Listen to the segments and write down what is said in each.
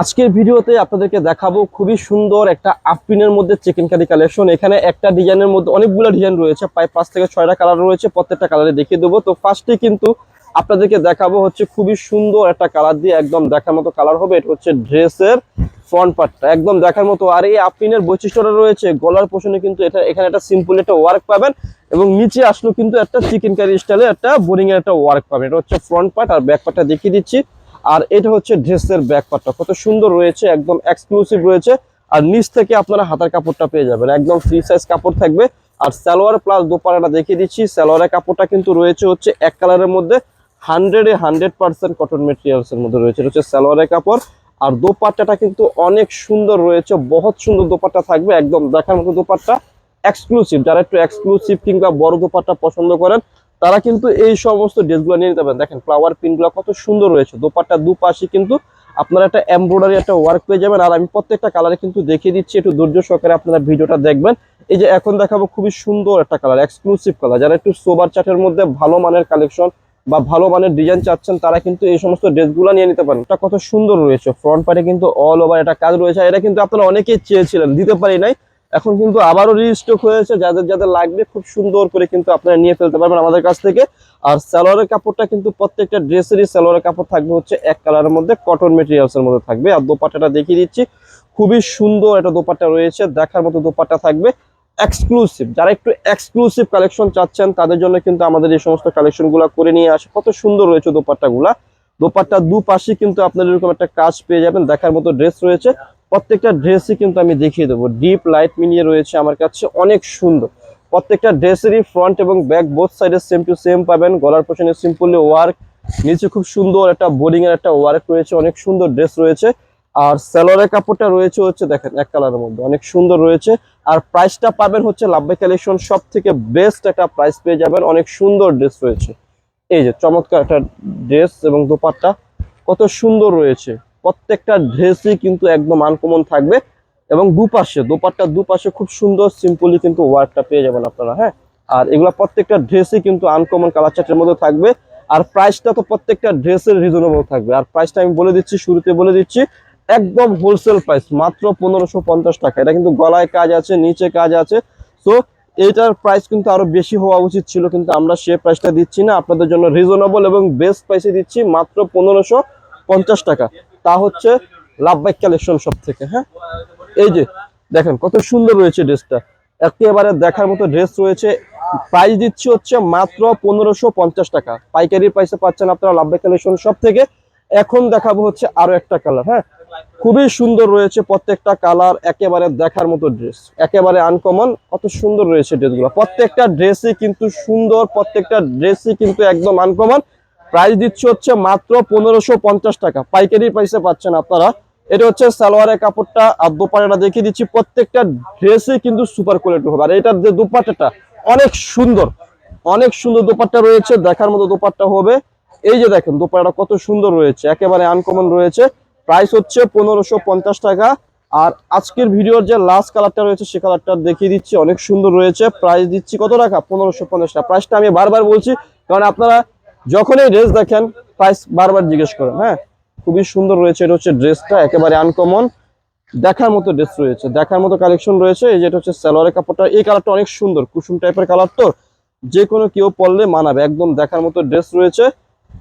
আজকের ভিডিওতে আপনাদেরকে দেখাবো খুবই সুন্দর একটা আফপিনের মধ্যে চিকেন কারি কালেকশন এখানে একটা ডিজাইনের মধ্যে অনেকগুলো ডিজাইন রয়েছে, প্রায় পাঁচ থেকে ছয়টা কালার রয়েছে, প্রত্যেকটা কালারে দেখিয়ে দেবো। তো ফার্স্টে কিন্তু আপনাদেরকে দেখাবো হচ্ছে খুবই সুন্দর একটা কালার দিয়ে একদম দেখার মতো কালার হবে। এটা হচ্ছে ড্রেসের ফ্রন্ট পার্টটা একদম দেখার মতো। আর এই আফপিনের বৈশিষ্ট্যটা রয়েছে, গলার পোষণে কিন্তু এটা, এখানে একটা সিম্পল একটা ওয়ার্ক পাবেন এবং নিচে আসলো কিন্তু একটা চিকেন কারি স্টাইলে একটা বোরিং এর একটা ওয়ার্ক পাবেন। এটা হচ্ছে ফ্রন্ট পার্ট আর ব্যাক পার্টটা দেখিয়ে দিচ্ছি। আর এটা হচ্ছে ড্রেসের ব্যাক পার্টটা কত সুন্দর রয়েছে, একদম এক্সক্লুসিভ রয়েছে। আর নিচ থেকে আপনারা হাতার কাপড়টা পেয়ে যাবেন। একদম ফ্রি সাইজ কাপড় থাকবে। আর সালোয়ার প্লাস দোপারাটা দেখিয়ে দিচ্ছি। সালোয়ারের কাপড়টা কিন্তু রয়েছে হচ্ছে এক কালারের মধ্যে। হান্ড্রেডে হান্ড্রেড পার্সেন্ট কটন মেটেরিয়ালস এর মধ্যে রয়েছে। হচ্ছে সালোয়ারের কাপড়। আর দোপাট্টাটা কিন্তু অনেক সুন্দর রয়েছে। বহুত সুন্দর দোপাট্টা থাকবে। একদম দেখার মতো দোপাট্টা। এক্সক্লুসিভ যারা একটু এক্সক্লুসিভ কিংবা বড় দোপাট্টা পছন্দ করেন তারা কিন্তু এই সমস্ত ড্রেসগুলো নিয়ে নিতে পারেন। দেখেন ফ্লাওয়ার প্রিন্টগুলো কত সুন্দর রয়েছে। দোপাট্টা দুপাশে কিন্তু আপনারা একটা এমব্রয়ডারি একটা ওয়ার্ক পেয়ে যাবেন। আর আমি প্রত্যেকটা কালারে কিন্তু দেখিয়ে দিচ্ছি, একটু ধৈর্য সহকারে আপনারা ভিডিওটা দেখবেন। এই যে এখন দেখাবো খুবই সুন্দর একটা কালার এক্সক্লুসিভ কালার যারা একটু সোবার চার্টের মধ্যে ভালো মানের কালেকশন বা ভালো মানের ডিজাইন চাচ্ছেন, তারা কিন্তু এই সমস্ত ড্রেসগুলো নিয়ে নিতে পারেন। এটা কত সুন্দর রয়েছে। ফ্রন্ট পার্টে কিন্তু অল ওভার এটা কাজ রয়েছে। এটা কিন্তু আপনারা অনেকেই চেয়েছিলেন, দিতে পারি নাই। এখন কিন্তু আবারও রিস্টক হয়েছে। যাদের যাদের লাগবে খুব সুন্দর করে কিন্তু আপনারা নিয়ে ফেলতে পারবেন আমাদের কাছ থেকে। আর সালোয়ারের কাপড়টা কিন্তু প্রত্যেকটা ড্রেসেরই সালোয়ারের কাপড় থাকবে হচ্ছে এক কালারের মধ্যে কটন মেটেরিয়ালস এর মধ্যে থাকবে। আর দোপাট্টাটা দেখিয়ে দিচ্ছি, খুবই সুন্দর একটা দোপাট্টা রয়েছে। দেখার মতো দোপাট্টা থাকবে এক্সক্লুসিভ যারা একটু এক্সক্লুসিভ কালেকশন চাচ্ছেন, তাদের জন্য কিন্তু আমাদের এই সমস্ত কালেকশনগুলা করে নিয়ে আসে। কত সুন্দর রয়েছে দোপাট্টাগুলা। দোপাট্টা দুপাশে কিন্তু আপনার এরকম একটা কাজ পেয়ে যাবেন, দেখার মতো ড্রেস রয়েছে। প্রত্যেকটা ড্রেসই কিন্তু আমি দেখিয়ে দেবো। ডিপ লাইট মিলিয়ে রয়েছে আমার কাছে, অনেক সুন্দর। প্রত্যেকটা ড্রেসেরই ফ্রন্ট এবং ব্যাক বোথ সাইডে সেম টু সেম পাবেন। গলার পোশনে সিম্পলি ওয়ার্ক নিচে খুব সুন্দর একটা বোর্ডিং এর একটা ওয়ার্ক রয়েছে, অনেক সুন্দর ড্রেস রয়েছে। আর স্যালোয়ারের কাপড়টা রয়েছে হচ্ছে দেখেন, এক কালারের মধ্যে, অনেক সুন্দর রয়েছে। আর প্রাইসটা পাবেন হচ্ছে লাভবাই কালেকশন সব থেকে বেস্ট একটা প্রাইস পেয়ে যাবেন, অনেক সুন্দর ড্রেস রয়েছে। এই যে চমৎকার একটা ড্রেস এবং দোপাট্টা, কত সুন্দর রয়েছে। প্রত্যেকটা ড্রেসই কিন্তু একদম আনকমন থাকবে এবং দুপাশে, দোপাট্টার দুপাশে খুব সুন্দর সিম্পলি কিন্তু ওয়ার্কটা পেয়ে যাবেন আপনারা হ্যাঁ? আর এগুলো প্রত্যেকটা ড্রেসই কিন্তু আনকমন কালার চার্টের মধ্যে থাকবে। আর প্রাইসটা তো প্রত্যেকটা ড্রেসের রিজনেবল থাকবে। আর প্রাইসটা আমি বলে দিচ্ছি, শুরুতে বলে দিচ্ছি, একদম হোলসেল প্রাইস মাত্র পনেরোশো টাকা। এটা কিন্তু গলায় কাজ আছে, নিচে কাজ আছে। তো এটার প্রাইস কিন্তু আরও বেশি হওয়া উচিত ছিল, কিন্তু আমরা সে প্রাইসটা দিচ্ছি না। আপনাদের জন্য রিজনেবল এবং বেস্ট প্রাইসে দিচ্ছি মাত্র পনেরোশো পঞ্চাশ টাকা। তা হচ্ছে লাভবাইক কালেকশন সব থেকে হ্যাঁ? এই যে, দেখেন কত সুন্দর রয়েছে ড্রেসটা। একেবারে দেখার মতো ড্রেস রয়েছে। প্রাইস দিচ্ছি হচ্ছে মাত্র পনেরোশো পঞ্চাশ টাকা। পাইকারি প্রাইসে পাচ্ছেন আপনারা লাভবাইক কালেকশন সব থেকে। এখন দেখাবো হচ্ছে আরও একটা কালার হ্যাঁ? খুবই সুন্দর রয়েছে প্রত্যেকটা কালার, একেবারে দেখার মতো ড্রেস একেবারে আনকমন কত সুন্দর রয়েছে ড্রেসগুলো প্রত্যেকটা ড্রেসই কিন্তু সুন্দর, প্রত্যেকটা ড্রেসই কিন্তু একদম আনকমন প্রাইস দিচ্ছে হচ্ছে মাত্র পনেরোশো পঞ্চাশ টাকা। পাইকারি প্রাইসে পাচ্ছেন আপনারা। এটা হচ্ছে সালোয়ারের কাপড়টা, আর দোপাট্টাটা দেখিয়ে দিচ্ছি। প্রত্যেকটা ড্রেসই কিন্তু সুপার কোয়ালিটি হবে। আর এটার যে দোপাট্টাটা, অনেক সুন্দর। অনেক সুন্দর দোপাট্টা রয়েছে, দেখার মতো দোপাট্টা হবে। এই যে দেখেন দোপাট্টাটা কত সুন্দর রয়েছে। একেবারে আনকমন রয়েছে। প্রাইস হচ্ছে পনেরোশো টাকা। আর আজকের ভিডিওর যে লাস্ট কালারটা রয়েছে, সে কালারটা দেখিয়ে দিচ্ছি। অনেক সুন্দর রয়েছে। প্রাইস দিচ্ছি কত টাকা? পনেরোশো পঞ্চাশ টাকা। প্রাইসটা আমি বারবার বলছি, কারণ আপনারা যখনই ড্রেস দেখেন প্রাইস বারবার জিজ্ঞেস করেন হ্যাঁ? খুবই সুন্দর রয়েছে, এটা হচ্ছে ড্রেসটা একেবারে আনকমন দেখার মতো ড্রেস রয়েছে, দেখার মতো কালেকশন রয়েছে। এই যেটা হচ্ছে সালোয়ারের কাপড়টা, এই কালারটা অনেক সুন্দর, কুসুম টাইপের কালার তো। যে কোনো কেউ পরলে মানাবে, একদম দেখার মতো ড্রেস রয়েছে।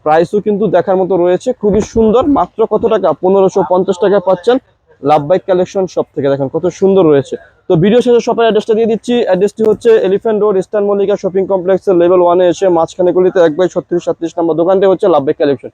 প্রাইসও কিন্তু দেখার মতো রয়েছে। খুবই সুন্দর। মাত্র কত টাকা? পনেরোশো পঞ্চাশ টাকা পাচ্ছেন লাভ বাইক কালেকশন সব থেকে। দেখেন কত সুন্দর রয়েছে। তো ভিডিও শেষে সবাই অ্যাড্রেসটা দিয়ে দিচ্ছি। অ্যাড্রেসটি হচ্ছে elephant road eastern Mallika shopping কমপ্লেক্সের লেভেল ওয়ানে এসে মাঝখানে গুলিতে এক বাই ছত্রিশ সাতত্রিশ নম্বর দোকানটি হচ্ছে লাভ বাইক কালেকশন।